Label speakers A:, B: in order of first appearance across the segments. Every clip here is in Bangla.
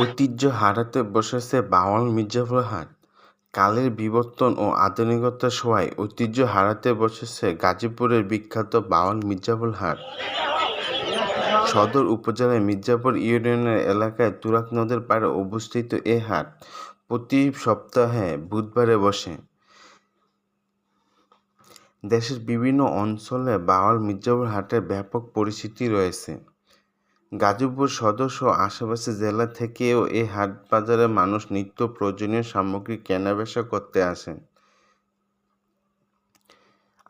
A: ঐতিহ্য হারাতে বসেছে বাওয়াল মির্জাপুর হাট কালের বিবর্তন ও আধুনিকতার ছোঁয়ায় ঐতিহ্য হারাতে বসেছে গাজীপুরের বিখ্যাত বাওয়াল মির্জাপুর হাট সদর উপজেলার মির্জাপুর ইউনিয়নের এলাকায় তুরাগ নদের পাড়ে অবস্থিত এ হাট প্রতি সপ্তাহে বুধবারে বসে। দেশের বিভিন্ন অঞ্চলে বাওয়াল মির্জাপুর হাটের ব্যাপক পরিচিতি রয়েছে। গাজীপুর সদর সহ আশেপাশের জেলা থেকেও এই হাট বাজারে মানুষ নিত্য প্রয়োজনীয় সামগ্রী কেনাবেচা করতে আসেন।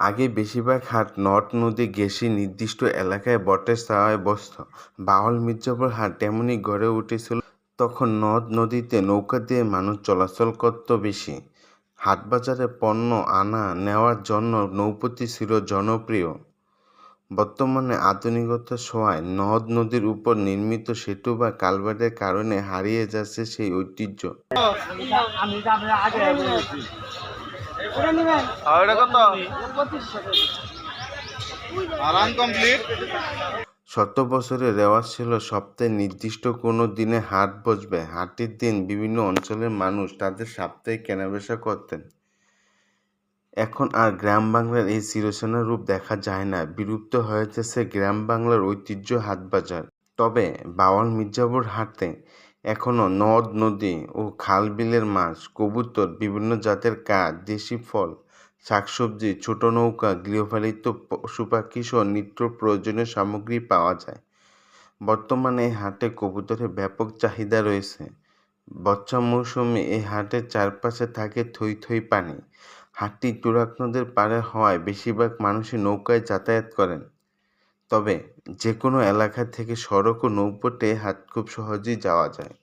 A: আগে বেশিরভাগ হাট নদ, নদী, ঘেঁষে নির্দিষ্ট এলাকায় বটের ছায়ায় বসত। বাউল, মির্জাপুর হাট তেমনই গড়ে উঠেছিল। তখন নদ, নদীতে নৌকা দিয়ে মানুষ চলাচল করত বেশি। হাটবাজারে পণ্য আনা, নেওয়ার জন্য নৌপতি ছিল জনপ্রিয়। বর্তমানে আধুনিকতার ছোঁয়ায় নদ নদীর উপর নির্মিত সেতু বা কালভার্টের কারণে হারিয়ে যাচ্ছে সেই ঐতিহ্য। শত বছরের রেওয়াজ ছিল সপ্তাহে নির্দিষ্ট কোনো দিনে হাট বসবে। হাটের দিন বিভিন্ন অঞ্চলের মানুষ তাদের সাপ্তাহিক কেনাবেচা করতেন। এখন আর গ্রাম বাংলার এই চিরচেনা রূপ দেখা যায় না। বিলুপ্ত হয়েছে গ্রাম বাংলার ঐতিহ্য হাট বাজার তবে বাওয়াল মির্জাপুর হাটে এখনও নদ, নদী ও খাল বিলের মাছ, কবুতর, বিভিন্ন জাতের কাঠ, দেশি ফল, শাকসবজি, ছোট নৌকা, গৃহপালিত পশু পাখি সহ নিত্য প্রয়োজনীয় সামগ্রী পাওয়া যায়। বর্তমানে এই হাটে কবুতরের ব্যাপক চাহিদা রয়েছে। বর্ষা মৌসুমে এই হাটের চারপাশে থাকে থই থই পানি। হাটটি তুরাগ নদের পাড়ে হওয়ায় বেশিরভাগ মানুষই নৌকায় যাতায়াত করেন। তবে যে কোনো এলাকা থেকে সড়ক ও নৌপথে হাট খুব সহজেই যাওয়া যায়।